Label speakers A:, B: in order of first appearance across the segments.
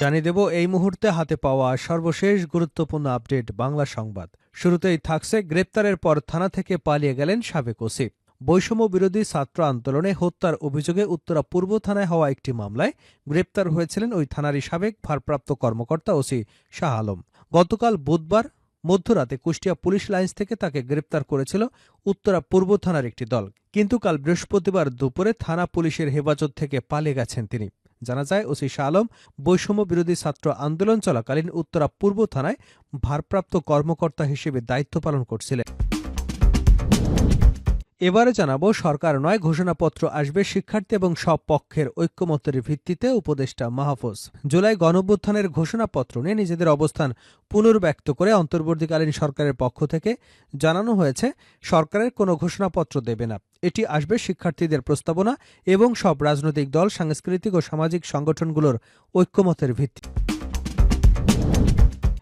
A: জানিয়ে দেব, এই মুহূর্তে হাতে পাওয়া সর্বশেষ গুরুত্বপূর্ণ আপডেট বাংলা সংবাদ। শুরুতেই থাকছে গ্রেপ্তারের পর থানা থেকে পালিয়ে গেলেন সাবেক ওসি। বৈষম্য বিরোধী ছাত্র আন্দোলনে হত্যার অভিযোগে উত্তরা পূর্ব থানায় হওয়া একটি মামলায় গ্রেপ্তার হয়েছিলেন ওই থানারই সাবেক ভারপ্রাপ্ত কর্মকর্তা ওসি শাহ আলম। গতকাল বুধবার মধ্যরাতে কুষ্টিয়া পুলিশ লাইন্স থেকে তাকে গ্রেপ্তার করেছিল উত্তরা পূর্ব থানার একটি দল। কিন্তু কাল বৃহস্পতিবার দুপুরে থানা পুলিশের হেফাজত থেকে পালিয়ে গেছেন তিনি। জানা যায়, ওসি শাহ আলম বৈষম্য বিরোধী ছাত্র আন্দোলন চলাকালীন উত্তরা পূর্ব থানায় ভারপ্রাপ্ত কর্মকর্তা হিসেবে দায়িত্ব পালন করছিলেন। এবারে জানাব, সরকার নয়, ঘোষণাপত্র আসবে শিক্ষার্থী এবং সব পক্ষের ঐক্যমতের ভিত্তিতে উপদেষ্টা মাহফুজ। জুলাই গণঅভ্যুত্থানের ঘোষণাপত্র নিয়ে নিজেদের অবস্থান পুনর্ব্যক্ত করে অন্তর্বর্তীকালীন সরকারের পক্ষ থেকে জানানো হয়েছে, সরকারের কোনো ঘোষণাপত্র দেবে না। এটি আসবে শিক্ষার্থীদের প্রস্তাবনা এবং সব রাজনৈতিক দল, সাংস্কৃতিক ও সামাজিক সংগঠনগুলোর ঐক্যমতের ভিত্তি।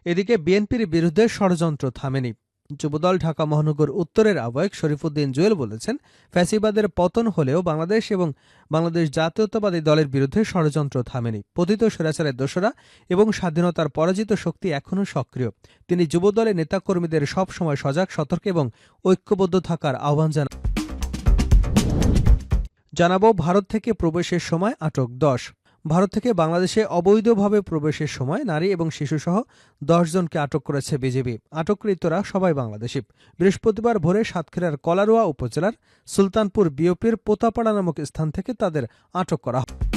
A: এদিকে বিএনপির বিরুদ্ধে ষড়যন্ত্র থামেনি। যুবদল ঢাকা মহানগর উত্তরের আহ্বায়ক শরীফুদ্দিন জুয়েল বলেছেন, ফ্যাসিবাদের পতন হলেও বাংলাদেশ এবং বাংলাদেশ জাতীয়তাবাদী দলের বিরুদ্ধে ষড়যন্ত্র থামেনি। পতিত স্বৈরাচারের দোসরা এবং স্বাধীনতার পরাজিত শক্তি এখনও সক্রিয়। তিনি যুবদলের নেতাকর্মীদের সবসময় সজাগ, সতর্ক এবং ঐক্যবদ্ধ থাকার আহ্বান জানান। জানাব, ভারত থেকে প্রবেশের সময় আটক দশ। ভারত থেকে বাংলাদেশে অবৈধভাবে প্রবেশের সময় নারী এবং শিশুসহ জনকে আটক করেছে বিজেপি আটককৃতরা সবাই বাংলাদেশি। বৃহস্পতিবার ভোরে সাতক্ষীরার কলারোয়া উপজেলার সুলতানপুর বিওপির পোতাপাড়া নামক স্থান থেকে তাদের আটক করা হয়।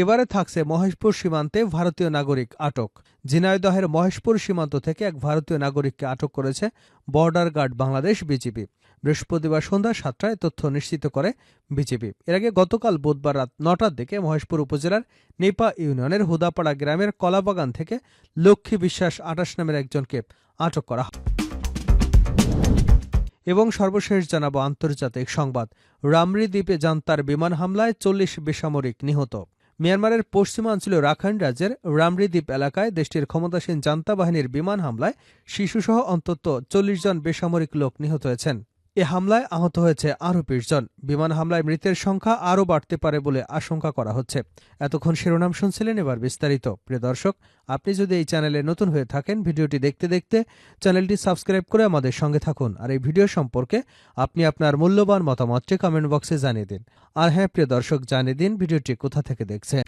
A: এবারে থাকছে মহেশপুর সীমান্তে ভারতীয় নাগরিক আটক। ঝিনাইদহের মহেশপুর সীমান্ত থেকে এক ভারতীয় নাগরিককে আটক করেছে বর্ডার গার্ড বাংলাদেশ বিজিবি। বৃহস্পতিবার সন্ধ্যা সাতটায় তথ্য নিশ্চিত করে বিজেপি এর আগে গতকাল বুধবার রাত নটার দিকে মহেশপুর উপজেলার নেপা ইউনিয়নের হুদাপাড়া গ্রামের কলাবাগান থেকে লক্ষ্মী বিশ্বাস আটাশ নামের একজনকে আটক করা হয়। এবং সর্বশেষ জানাব আন্তর্জাতিক সংবাদ। রামরি দ্বীপে জান্তার বিমান হামলায় চল্লিশ বেসামরিক নিহত। মিয়ানমারের পশ্চিমাঞ্চলীয় রাখাইন রাজ্যের রামরি দ্বীপ এলাকায় দেশটির ক্ষমতাসীন জান্তা বাহিনীর বিমান হামলায় শিশুসহ অন্তত চল্লিশ জন বেসামরিক লোক নিহত হয়েছেন। এ হামলায় আহত হয়েছে আরও জন। বিমান হামলায় মৃতের সংখ্যা আরও বাড়তে পারে বলে আশঙ্কা করা হচ্ছে। এতক্ষণ শিরোনাম শুনছিলেন এবার বিস্তারিত। প্রিয় দর্শক, আপনি যদি এই চ্যানেলে নতুন হয়ে থাকেন, ভিডিওটি দেখতে দেখতে চ্যানেলটি সাবস্ক্রাইব করে আমাদের সঙ্গে থাকুন আর এই ভিডিও সম্পর্কে আপনি আপনার মূল্যবান মতামতটি কমেন্ট বক্সে জানিয়ে দিন। আর হ্যাঁ প্রিয় দর্শক, জানিয়ে দিন ভিডিওটি কোথা থেকে দেখছেন।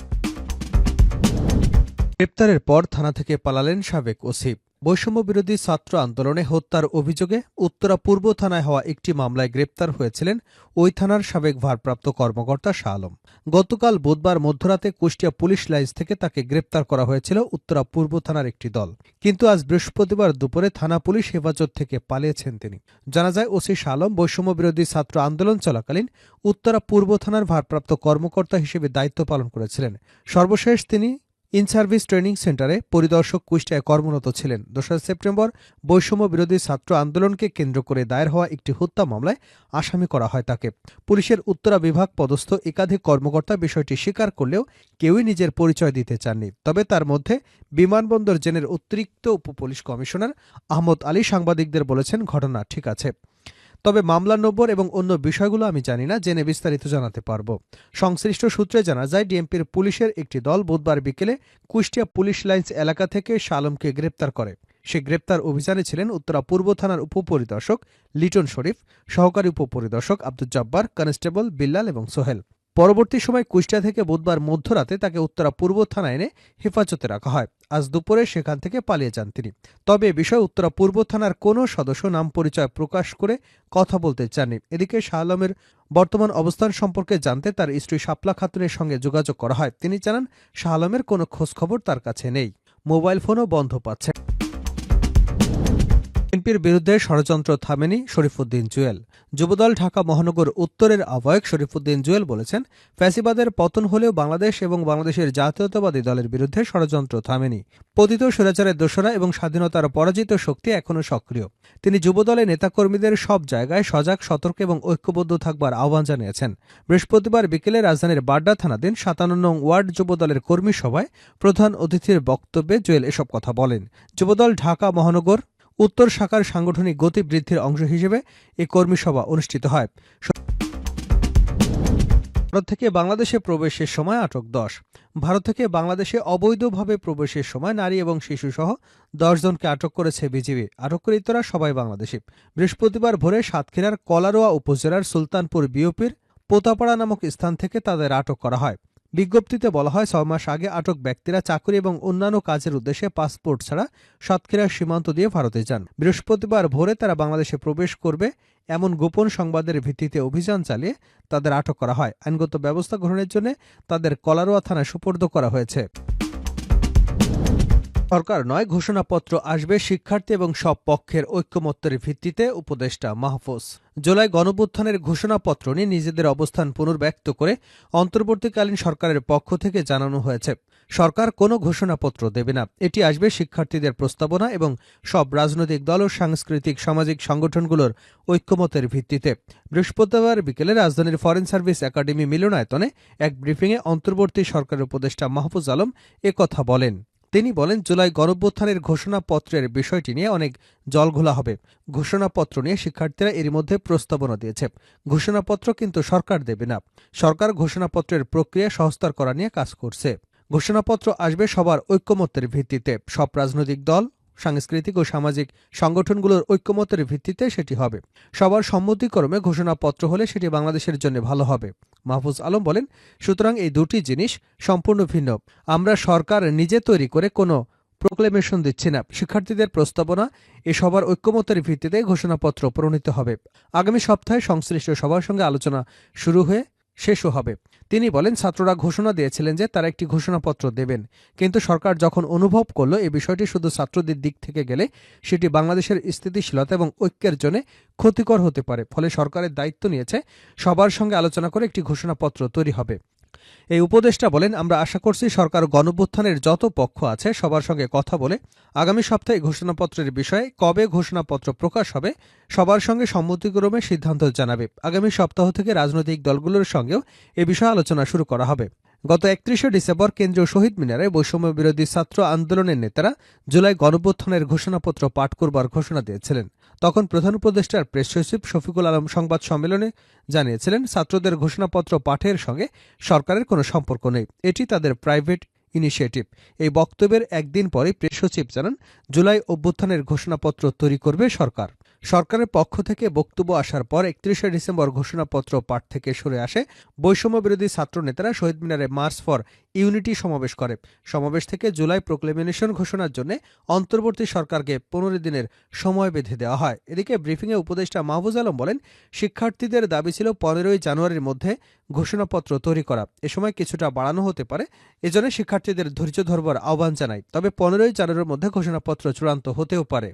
A: গ্রেপ্তারের পর থানা থেকে পালালেন সাবেক ওসি। বৈষম্য বিরোধী ছাত্র আন্দোলনে হত্যার অভিযোগে উত্তরা পূর্ব থানায় হওয়া একটি মামলায় গ্রেপ্তার হয়েছিলেন ওই থানার সাবেক ভারপ্রাপ্ত কর্মকর্তা শাহ আলম। গতকাল বুধবার মধ্যরাতে কুষ্টিয়া পুলিশ লাইন্স থেকে তাকে গ্রেপ্তার করা হয়েছিল উত্তরা পূর্ব থানার একটি দল। কিন্তু আজ বৃহস্পতিবার দুপুরে থানা পুলিশ হেফাজত থেকে পালিয়েছেন তিনি। জানা যায়, ওসি শাহ আলম বৈষম্য বিরোধী ছাত্র আন্দোলন চলাকালীন উত্তরা পূর্ব থানার ভারপ্রাপ্ত কর্মকর্তা হিসেবে দায়িত্ব পালন করেছিলেন। সর্বশেষ তিনি ইন সার্ভিস ট্রেনিং সেন্টারে পরিদর্শক কুষ্টিয়ায় কর্মরত ছিলেন। দোসরা সেপ্টেম্বর বৈষম্য বিরোধী ছাত্র আন্দোলনকে কেন্দ্র করে দায়ের হওয়া একটি হত্যা মামলায় আসামি করা হয় তাকে। পুলিশের উত্তরা বিভাগ পদস্থ একাধিক কর্মকর্তা বিষয়টি স্বীকার করলেও কেউই নিজের পরিচয় দিতে চাননি। তবে তার মধ্যে বিমানবন্দর জেনের অতিরিক্ত উপপুলিশ কমিশনার আহমদ আলী সাংবাদিকদের বলেছেন, ঘটনা ঠিক আছে। তবে মামলা নম্বর এবং অন্য বিষয়গুলো আমি জানি না, জেনে বিস্তারিত জানাতে পারব। সংশ্লিষ্ট সূত্রে জানা যায়, ডিএমপির পুলিশের একটি দল বুধবার বিকেলে কুষ্টিয়া পুলিশ লাইন্স এলাকা থেকে শালমকে গ্রেপ্তার করে। সে গ্রেপ্তার অভিযানে ছিলেন উত্তরা পূর্ব থানার উপপরিদর্শক লিটন শরীফ, সহকারী উপপরিদর্শক আব্দুল জব্বার, কনস্টেবল বিল্লাল এবং সোহেল। পরবর্তী সময় কুষ্টিয়া থেকে বুধবার মধ্যরাতে তাকে উত্তরা পূর্ব থানায় এনে হেফাজতে রাখা হয়। আজ দুপুরে সেখান থেকে পালিয়ে যান তিনি। তবে এ বিষয়ে উত্তরা পূর্ব থানার কোনো সদস্য নাম পরিচয় প্রকাশ করে কথা বলতে চাননি। এদিকে শাহ আলমের বর্তমান অবস্থান সম্পর্কে জানতে তার স্ত্রী শাপলা খাতুনের সঙ্গে যোগাযোগ করা হয়। তিনি জানান শাহ আলমের কোনো খোঁজখবর তার কাছে নেই। মোবাইল ফোনও বন্ধ পাচ্ছে। বিএনপির বিরুদ্ধে ষড়যন্ত্র থামেনি শরীফুদ্দিন জুয়েল। যুবদল ঢাকা মহানগর উত্তরের আহ্বায়ক শরীফুদ্দিন জুয়েল বলেছেন, ফ্যাসিবাদের পতন হলেও বাংলাদেশ এবং বাংলাদেশের জাতীয়তাবাদী দলের বিরুদ্ধে ষড়যন্ত্র থামেনি। পতিত স্বৈরাচারের দোসরা এবং স্বাধীনতার পরাজিত শক্তি এখনও সক্রিয়। তিনি যুবদলের নেতাকর্মীদের সব জায়গায় সজাগ, সতর্ক এবং ঐক্যবদ্ধ থাকবার আহ্বান জানিয়েছেন। বৃহস্পতিবার বিকেলে রাজধানীর বাড্ডা থানাধীন সাতান্ন নং ওয়ার্ড যুবদলের কর্মী সভায় প্রধান অতিথির বক্তব্যে জুয়েল এসব কথা বলেন। যুবদল ঢাকা মহানগর উত্তর শাখার সাংগঠনিক গতি বৃদ্ধির অংশ হিসেবে এ কর্মী সভা অনুষ্ঠিত হয়। ভারত থেকে বাংলাদেশে প্রবেশের সময় আটক দশ। ভারত থেকে বাংলাদেশে অবৈধভাবে প্রবেশের সময় নারী এবং শিশুসহ জনকে আটক করেছে বিজিবি। আটককৃতরা সবাই বাংলাদেশি। বৃহস্পতিবার ভোরে সাতক্ষীরার কলারোয়া উপজেলার সুলতানপুর বিওপির পোতাপাড়া নামক স্থান থেকে তাদের আটক করা হয়। বিজ্ঞপ্তিতে বলা হয়, ছয় মাস আগে আটক ব্যক্তিরা চাকরি এবং অন্যান্য কাজের উদ্দেশ্যে পাসপোর্ট ছাড়া সাতক্ষীরার সীমান্ত দিয়ে ভারতে যান। বৃহস্পতিবার ভোরে তারা বাংলাদেশে প্রবেশ করবে এমন গোপন সংবাদের ভিত্তিতে অভিযান চালিয়ে তাদের আটক করা হয়। আইনগত ব্যবস্থা গ্রহণের জন্য তাদের কলারোয়া থানায় সুপর্দ করা হয়েছে। সরকার নয়, ঘোষণাপত্র আসবে শিক্ষার্থী এবং সব পক্ষের ঐক্যমত্যের ভিত্তিতে উপদেষ্টা মাহফুজ। জুলাই গণভ্যুত্থানের ঘোষণাপত্র নিয়ে নিজেদের অবস্থান পুনর্ব্যক্ত করে অন্তর্বর্তীকালীন সরকারের পক্ষ থেকে জানানো হয়েছে। সরকার কোনো ঘোষণাপত্র দেবে না। এটি আসবে শিক্ষার্থীদের প্রস্তাবনা এবং সব রাজনৈতিক দল ও সাংস্কৃতিক সামাজিক সংগঠনগুলোর ঐক্যমতের ভিত্তিতে। বৃহস্পতিবার বিকেলে রাজধানীর ফরেন সার্ভিস একাডেমি মিলনায়তনে এক ব্রিফিংয়ে অন্তর্বর্তী সরকারের উপদেষ্টা মাহফুজ আলম একথা বলেন। তিনি বলেন, জুলাই গণভ্যুত্থানের ঘোষণাপত্রের বিষয়টি নিয়ে অনেক জলঘোলা হবে। ঘোষণাপত্র নিয়ে শিক্ষার্থীরা এর মধ্যে প্রস্তাবনা দিয়েছে। ঘোষণাপত্র কিন্তু সরকার দেবে না। সরকার ঘোষণাপত্রের প্রক্রিয়া সহস্তর করা নিয়ে কাজ করছে। ঘোষণাপত্র আসবে সবার ঐক্যমত্যের ভিত্তিতে। সব রাজনৈতিক দল সাংস্কৃতিক ও সামাজিক সংগঠনগুলোর ঐক্যমতের ভিত্তিতে সেটি হবে। সবার সম্মতিক্রমে ঘোষণাপত্র হলে সেটি বাংলাদেশের জন্য ভালো হবে। মাহফুজ আলম বলেন, সুতরাং এই দুটি জিনিস সম্পূর্ণ ভিন্ন। আমরা সরকার নিজে তৈরি করে কোনো প্রোক্লেমেশন দিচ্ছি না। শিক্ষার্থীদের প্রস্তাবনা এ সবার ঐক্যমতের ভিত্তিতে ঘোষণাপত্র প্রণীত হবে। আগামী সপ্তাহে সংশ্লিষ্ট সবার সঙ্গে আলোচনা শুরু হয়ে শেষও হবে। তিনি বলেন, ছাত্ররা ঘোষণা দিয়েছিলেন যে তারা একটি ঘোষণাপত্র দেবেন। কিন্তু সরকার যখন অনুভব করল এই বিষয়টি শুধু ছাত্রদের দিক থেকে গেলে, সেটি বাংলাদেশের স্থিতিশীলতা এবং ঐক্যের জন্য ক্ষতিকর হতে পারে। ফলে সরকারের দায়িত্ব নিয়েছে, সবার সঙ্গে আলোচনা করে একটি ঘোষণাপত্র তৈরি হবে। এই উপদেষ্টা বলেন, আমরা আশা করছি সরকার গণভ্যুত্থানের যত পক্ষ আছে সবার সঙ্গে কথা বলে আগামী সপ্তাহে ঘোষণাপত্রের বিষয়ে কবে ঘোষণাপত্র প্রকাশ হবে সবার সঙ্গে সম্মতিক্রমে সিদ্ধান্ত জানাবে। আগামী সপ্তাহ থেকে রাজনৈতিক দলগুলোর সঙ্গেও এ বিষয়ে আলোচনা শুরু করা হবে। গত একত্রিশে ডিসেম্বর কেন্দ্রীয় শহীদ মিনারে বৈষম্য বিরোধী ছাত্র আন্দোলনের নেতারা জুলাই গণভ্যুত্থানের ঘোষণাপত্র পাঠ করবার ঘোষণা দিয়েছিলেন। তখন প্রধান উপদেষ্টার প্রেস সচিব শফিকুল আলম সংবাদ সম্মেলনে জানিয়েছিলেন, ছাত্রদের ঘোষণাপত্র পাঠের সঙ্গে সরকারের কোনো সম্পর্ক নেই। এটি তাদের প্রাইভেট ইনিশিয়েটিভ। এই বক্তব্যের একদিন পরে প্রেস সচিব জানান, জুলাই অভ্যুত্থানের ঘোষণাপত্র তৈরি করবে সরকার। সরকারের পক্ষ থেকে বক্তব্য আসার পর একত্রিশে ডিসেম্বর ঘোষণাপত্র পাঠ থেকে সরে আসে বৈষম্য বিরোধী ছাত্র নেতারা শহীদ মিনারে মার্চ ফর ইউনিটি সমাবেশ করে। সমাবেশ থেকে জুলাই প্রোক্লেমিনেশন ঘোষণার জন্য অন্তর্বর্তী সরকারকে পনেরো দিনের সময় বেঁধে দেওয়া হয়। এদিকে ব্রিফিংয়ে উপদেষ্টা মাহবুজ আলম বলেন, শিক্ষার্থীদের দাবি ছিল পনেরোই জানুয়ারির মধ্যে ঘোষণাপত্র তৈরি করা। এ সময় কিছুটা বাড়ানো হতে পারে এজন্য শিক্ষার্থীদের ধৈর্য ধরবার আহ্বান জানায় তবে পনেরোই জানুয়ারির মধ্যে ঘোষণাপত্র চূড়ান্ত হতেও পারে।